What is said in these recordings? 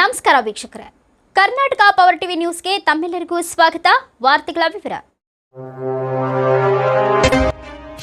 ನಮಸ್ಕಾರ ವೀಕ್ಷಕರೇ. Karnataka power TV ನ್ಯೂಸ್ಗೆ ತಮ್ಮೆಲ್ಲರಿಗೂ ಸ್ವಾಗತ. ವಾರ್ತೆಗಳ ವಿವರ.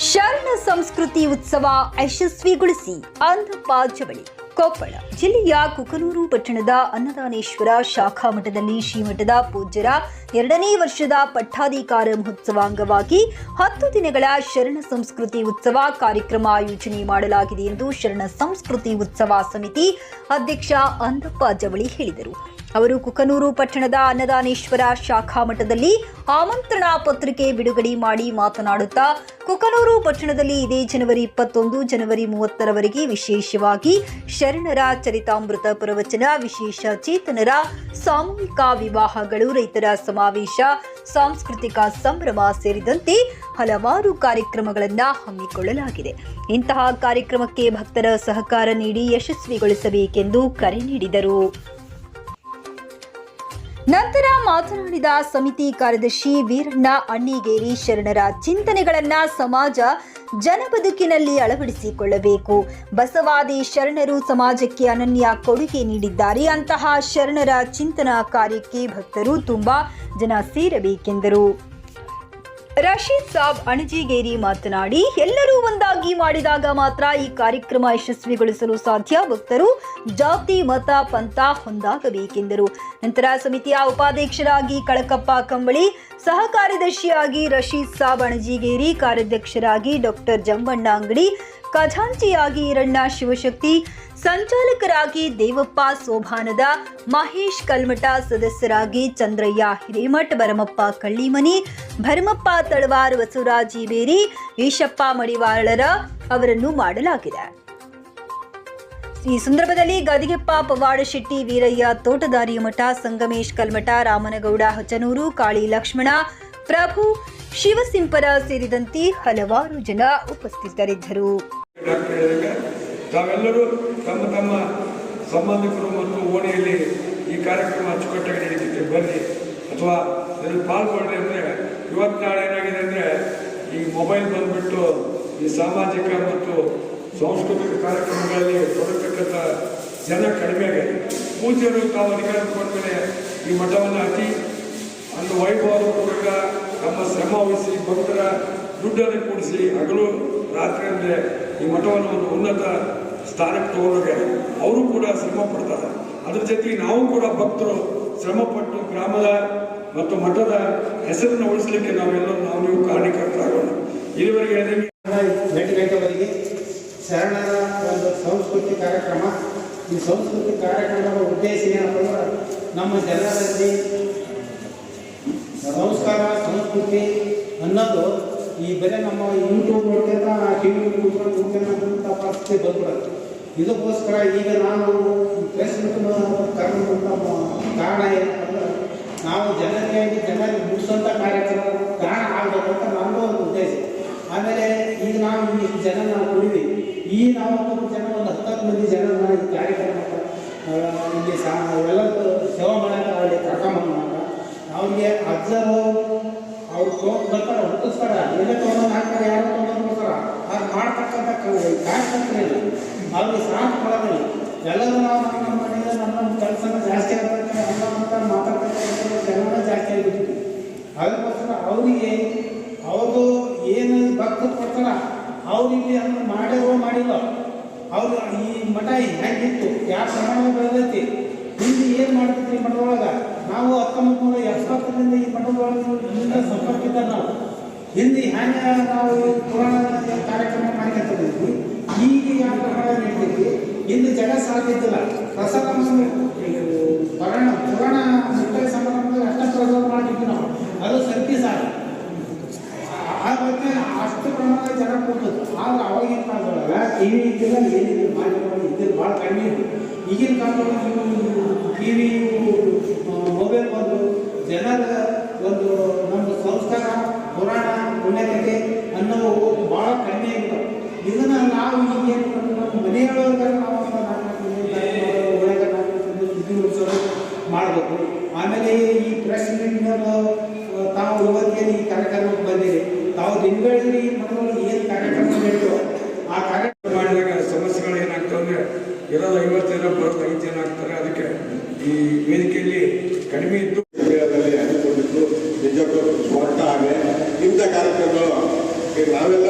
ಶರಣ ಸಂಸ್ಕೃತಿ ಉತ್ಸವ ಯಶಸ್ವಿಗೊಳಿಸಿ ಅಂಧಪ್ಪ ಜವಳಿ ಕೊಪ್ಪಳ ಜಿಲ್ಲೆಯ ಕುಕನೂರು ಪಟ್ಟಣದ ಅನ್ನದಾನೇಶ್ವರ ಶಾಖಾ ಮಠದಲ್ಲಿ ಶ್ರೀಮಠದ ಪೂಜ್ಯರ ಎರಡನೇ ವರ್ಷದ ಪಟ್ಟಾಧಿಕಾರ ಮಹೋತ್ಸವ ಅಂಗವಾಗಿ ಹತ್ತು ದಿನಗಳ ಶರಣ ಸಂಸ್ಕೃತಿ ಉತ್ಸವ ಕಾರ್ಯಕ್ರಮ ಆಯೋಜನೆ ಮಾಡಲಾಗಿದೆ ಎಂದು ಶರಣ ಸಂಸ್ಕೃತಿ ಉತ್ಸವ ಸಮಿತಿ ಅಧ್ಯಕ್ಷ ಅಂದಪ್ಪ ಜವಳಿ ಹೇಳಿದರು. ಅವರು ಕುಕನೂರು ಪಟ್ಟಣದ ಅನ್ನದಾನೇಶ್ವರ ಶಾಖಾ ಮಠದಲ್ಲಿ ಆಮಂತ್ರಣ ಪತ್ರಿಕೆ ಬಿಡುಗಡೆ ಮಾಡಿ ಮಾತನಾಡುತ್ತಾ, ಕುಕನೂರು ಪಟ್ಟಣದಲ್ಲಿ ಇದೇ ಜನವರಿ ಇಪ್ಪತ್ತೊಂದು, ಜನವರಿ ಮೂವತ್ತರವರೆಗೆ ವಿಶೇಷವಾಗಿ ಶರಣರ ಚರಿತಾಮೃತ ಪ್ರವಚನ, ವಿಶೇಷ ಚೇತನರ ಸಾಮೂಹಿಕ ವಿವಾಹಗಳು, ರೈತರ ಸಮಾವೇಶ, ಸಾಂಸ್ಕೃತಿಕ ಸಂಭ್ರಮ ಸೇರಿದಂತೆ ಹಲವಾರು ಕಾರ್ಯಕ್ರಮಗಳನ್ನು ಹಮ್ಮಿಕೊಳ್ಳಲಾಗಿದೆ. ಇಂತಹ ಕಾರ್ಯಕ್ರಮಕ್ಕೆ ಭಕ್ತರ ಸಹಕಾರ ನೀಡಿ ಯಶಸ್ವಿಗೊಳಿಸಬೇಕೆಂದು ಕರೆ ನೀಡಿದರು. ನಂತರ ಮಾತನಾಡಿದ ಸಮಿತಿ ಕಾರ್ಯದರ್ಶಿ ವೀರಣ್ಣ ಅಣ್ಣಿಗೇರಿ ಶರಣರ ಚಿಂತನೆಗಳನ್ನ ಸಮಾಜ ಜನಬದುಕಿನಲ್ಲಿ ಅಳವಡಿಸಿಕೊಳ್ಳಬೇಕು. ಬಸವಾದಿ ಶರಣರು ಸಮಾಜಕ್ಕೆ ಅನನ್ಯ ಕೊಡುಗೆ ನೀಡಿದ್ದಾರೆ ಅಂತಹ ಶರಣರ ಚಿಂತನಾ ಕಾರ್ಯಕ್ಕೆ ಭಕ್ತರು ತುಂಬಾ ಜನ ಸೇರಬೇಕೆಂದರು. ರಶೀದ್ ಸಾಬ್ ಅಣಜಿಗೇರಿ ಮಾತನಾಡಿ, ಎಲ್ಲರೂ ಒಂದಾಗಿ ಮಾಡಿದಾಗ ಮಾತ್ರ ಈ ಕಾರ್ಯಕ್ರಮ ಯಶಸ್ವಿಗೊಳಿಸಲು ಸಾಧ್ಯ. ಭಕ್ತರು ಜಾತಿ, ಮತ, ಪಂಥ ಹೊಂದಾಗಬೇಕೆಂದರು ನಂತರ ಸಮಿತಿಯ ಉಪಾಧ್ಯಕ್ಷರಾಗಿ ಕಳಕಪ್ಪ ಕಂಬಳಿ ಸಹ ಕಾರ್ಯದರ್ಶಿಯಾಗಿ ರಶೀದ್ ಸಾಬ್ ಅಣಜಿಗೇರಿ ಕಾರ್ಯಾಧ್ಯಕ್ಷರಾಗಿ ಡಾಕ್ಟರ್ ಜಂಬಣ್ಣ ಅಂಗಡಿ, ಖಜಾಂಚಿಯಾಗಿ ಈರಣ್ಣ ಶಿವಶಕ್ತಿ ಸಂಚಾಲಕರಾಗಿ ದೇವಪ್ಪ ಸೋಭಾನದ ಮಹೇಶ್ ಕಲ್ಮಠ ಸದಸ್ಯರಾಗಿ ಚಂದ್ರಯ್ಯ ಹಿರೇಮಠ್ ಭರಮಪ್ಪ ಕಳ್ಳಿಮನಿ, ಭರಮಪ್ಪ ತಳವಾರ್ ವಸುರಾಜಿ ಬೇರಿ ಈಶಪ್ಪ ಮಡಿವಾಳರ ಅವರನ್ನು ಮಾಡಲಾಗಿದೆ. ಈ ಸಂದರ್ಭದಲ್ಲಿ ಗದಿಗೆಪ್ಪ ಪವಾಡ ಶೆಟ್ಟಿ ವೀರಯ್ಯ, ತೋಟದಾರಿ ಮಠ, ಸಂಗಮೇಶ್ ಕಲ್ಮಠ, ರಾಮನಗೌಡ ಹಚನೂರು, ಕಾಳಿ ಲಕ್ಷ್ಮಣ, ಪ್ರಭು ಶಿವಸಿಂಪರ ಸೇರಿದಂತೆ ಹಲವಾರು ಜನ ಉಪಸ್ಥಿತರಿದ್ದರು. ತಾವೆಲ್ಲರೂ ತಮ್ಮ ತಮ್ಮ ಸಂಬಂಧಿಕರು ಮತ್ತು ಓಣಿಯಲ್ಲಿ ಈ ಕಾರ್ಯಕ್ರಮ ಅಚ್ಚುಕಟ್ಟಾಗಿ ನಡೀತಿದೆ ಬನ್ನಿ. ಅಥವಾ ಇದರಲ್ಲಿ ಪಾಲ್ಗೊಳ್ಳಿ ಅಂದರೆ ಇವತ್ತು ನಾಳೆ ಏನಾಗಿದೆ ಅಂದರೆ ಈ ಮೊಬೈಲ್ ಬಂದುಬಿಟ್ಟು ಈ ಸಾಮಾಜಿಕ ಮತ್ತು ಸಾಂಸ್ಕೃತಿಕ ಕಾರ್ಯಕ್ರಮಗಳಲ್ಲಿ ತೊಡಗತಕ್ಕಂಥ ಜನ ಕಡಿಮೆ ಆಗಿದೆ. ಪೂಜ್ಯರು ತಾವು ಅಧಿಕಾರ ಕೊಡ್ತಾರೆ ಈ ಮಠವನ್ನು ಅತಿ ಒಂದು ವೈಭವಪೂರ್ವಕ ತಮ್ಮ ಶ್ರಮ ವಹಿಸಿ, ಭಕ್ತರ ದುಡ್ಡನ್ನು ಕೂಡಿಸಿ ಹಗಲು ರಾತ್ರಿ ಅಂದರೆ ಈ ಮಠವನ್ನು ಒಂದು ಉನ್ನತ ಸ್ಥಾನಕ್ಕೆ ತಗೊಳ್ಳೋಕೆ ಅವರು ಕೂಡ ಶ್ರಮ ಪಡ್ತಾರೆ. ಅದ್ರ ಜೊತೆಗೆ ನಾವು ಕೂಡ ಭಕ್ತರು ಶ್ರಮಪಟ್ಟು ಗ್ರಾಮದ ಮತ್ತು ಮಠದ ಹೆಸರನ್ನು ಉಳಿಸ್ಲಿಕ್ಕೆ ನಾವೆಲ್ಲರೂ ನಾವು ನೀವು ಕಾರಣೀಕರ್ತರಾಗೋಣ ಇಲ್ಲಿವರೆಗೆ ಎಂಟು ಶರಣರ ಒಂದು ಸಂಸ್ಕೃತಿ ಕಾರ್ಯಕ್ರಮ. ಈ ಸಂಸ್ಕೃತಿ ಕಾರ್ಯಕ್ರಮದ ಉದ್ದೇಶ ಏನಪ್ಪ ನಮ್ಮ ಜನರಲ್ಲಿ ಸಂಸ್ಕಾರ, ಸಂಸ್ಕೃತಿ ಅನ್ನೋದು ಈ ಬೆಲೆ ನಮ್ಮ ಯೂಟ್ಯೂಬ್ ನೋಡ್ಕೊಂತ ಟಿ ವಿ ಕೂತ್ಕೊಂಡು ಕೂತ್ಕೊಂಡಂಥ ಪರಿಸ್ಥಿತಿ ಬಂದ್ಬಿಡುತ್ತೆ. ಇದಕ್ಕೋಸ್ಕರ ಈಗ ನಾನು ಫೇಸ್ಬುಕ್ ಕಾರಣ ಏನಪ್ಪ ಅಂದ್ರೆ ನಾವು ಜನರಿಗೆ ಜನರಿಗೆ ಮುಗಿಸೋಂಥ ಕಾರ್ಯಕ್ರಮ ಕಾರಣ ಆಗಬೇಕು ಅಂತ ನಮ್ಮದು ಒಂದು ಉದ್ದೇಶ. ಆಮೇಲೆ ಈಗ ನಾವು ಈ ಜನ ನಾವು ಕುಡಿವಿ ಈ ನಾವು ಜನ ಒಂದು ಹತ್ತತ್ತು ಮಂದಿ ಜನ ನಾವು ಈ ಕಾರ್ಯಕ್ರಮ ಇಲ್ಲಿ ಸಾ ಎಲ್ಲರೂ ಸೇವಾ ಮಾಡಕ್ಕೆ ಅವರಿಗೆ ಕರ್ಕೊಂಬಂದು ಅವ್ರಿಗೆ ಅಜ್ಜರು ಅವ್ರು ತಗೊಂಡು ಬರ್ತಾರೆ, ಹುಟ್ಟಿಸ್ತಾರೆ. ಎಲ್ಲ ತೊಗೊಂಡು ಹಾಕ್ತಾರೆ, ಯಾರು ತೊಗೊಂಡು ಬರ್ತಾರೆ ಅದು ಮಾಡ್ತಕ್ಕಂಥ ಕಾರ್ಯಕರ್ತರಿಲ್ಲ ಅವ್ರಿಗೆ ಸಾಥ್ ಕೊಡೋದಿಲ್ಲ ಎಲ್ಲರೂ ನಾವು ನಮ್ಮ ಮನೆಯಿಂದ ನಮ್ಮ ಕೆಲಸನ ಜಾಸ್ತಿ ಆಗ್ತದೆ ನಮ್ಮ ಅಂತ ಮಾತಾಡ್ತಕ್ಕಂಥ ಜನನ ಜಾಸ್ತಿ ಆಗಿಬಿಟ್ಟಿದ್ವಿ ಅದಕ್ಕೋಸ್ಕರ ಅವರಿಗೆ ಅವರು ಏನು ಭಕ್ತ ಕೊಡ್ತಾರ ಅವ್ರು ಇಲ್ಲಿ ಅದನ್ನು ಮಾಡ್ಯಾರೋ ಮಾಡಿಲ್ಲ. ಅವ್ರು ಈ ಮಠ ಹೆಂಗಿತ್ತು ಯಾವ ಪ್ರಮಾಣ ಬೆಳೆದೈತಿ? ಹಿಂದೆ ಏನು ಮಾಡ್ತಿದ್ರಿ ಮಠದೊಳಗೆ ನಾವು ಹತ್ತೊಂಬತ್ತು ನೂರ ಎಪ್ಪತ್ತರಿಂದ ಈ ಮಠದೊಳಗೆ ಸಂಪರ್ಕಿದ್ದ ನಾವು ಹಿಂದೆ ಹ್ಯಾಂಗ ನಾವು ಪುರಾಣ ಕಾರ್ಯಕ್ರಮ ಮಾಡ್ಕೊತಿದ್ವಿ ಈಗ ಯಾವ ಪ್ರಮಾಣ ನಡೀತೈತಿ ಇಂದು ಜಗ ಸಾಧ್ಯದಿಲ್ಲ ಪ್ರಸಾದ ಪುರಾಣ ಪುರಾಣ ಮುಖ್ಯ ಸಮಾರಂಭದಲ್ಲಿ ಅಷ್ಟ ಪ್ರಸಾದ ಮಾಡಿದ್ವಿ ನಾವು. ಅದು ಸತ್ಯ ಸಾಲ ಆ ಬಗ್ಗೆ ಅಷ್ಟು ಪ್ರಮಾಣದ ಜನ ಕೊಡ್ತದೆ ಆದ್ರೆ ಅವಾಗಿನ ಕಾಲದೊಳಗೆ ಟಿ ಇದ್ದಿಲ್ಲ ಏನಿಲ್ಲ ಮಾಧ್ಯಮಗಳು ಇದ್ದಿಲ್ಲ ಭಾಳ ಕಡಿಮೆ ಇತ್ತು. ಈಗಿನ ಕಾಲದೊಳಗೆ ಟಿ ವಿ ಮೊಬೈಲ್ ಬಂದು, ಜನರ ಒಂದು ಮಾಡಬೇಕು. ಆಮೇಲೆ ಈ ಪ್ರೆಸ್ ನಾವು ತಾವು ಯುವತಿಯಲ್ಲಿ ಈ ಕಾರ್ಯಕ್ರಮಕ್ಕೆ ಬಂದಿರಿ. ತಾವು ದಿನಗಳಲ್ಲಿ ಮೊದಲು ಏನು ಕಾರ್ಯಕ್ರಮ ಬೇಕು ಆ ಕಾರ್ಯಕ್ರಮ ಮಾಡಿದಾಗ ಸಮಸ್ಯೆಗಳು ಏನಾಗ್ತವೆ ಅಂದರೆ, ಇರೋದು ಐವತ್ತು ಜನ ಬರೋದು ಐದು ಜನ ಆಗ್ತಾರೆ. ಅದಕ್ಕೆ ಈ ವೇದಿಕೆಯಲ್ಲಿ ಕಡಿಮೆ ಇದ್ದು ಹಂಚಿಕೊಂಡಿದ್ದು ನಿಜಕ್ಕೂ ಸ್ವಾರ್ಥ ಆಗಿದೆ ಇಂಥ ಕಾರ್ಯಕ್ರಮಗಳು ನಾವೆಲ್ಲ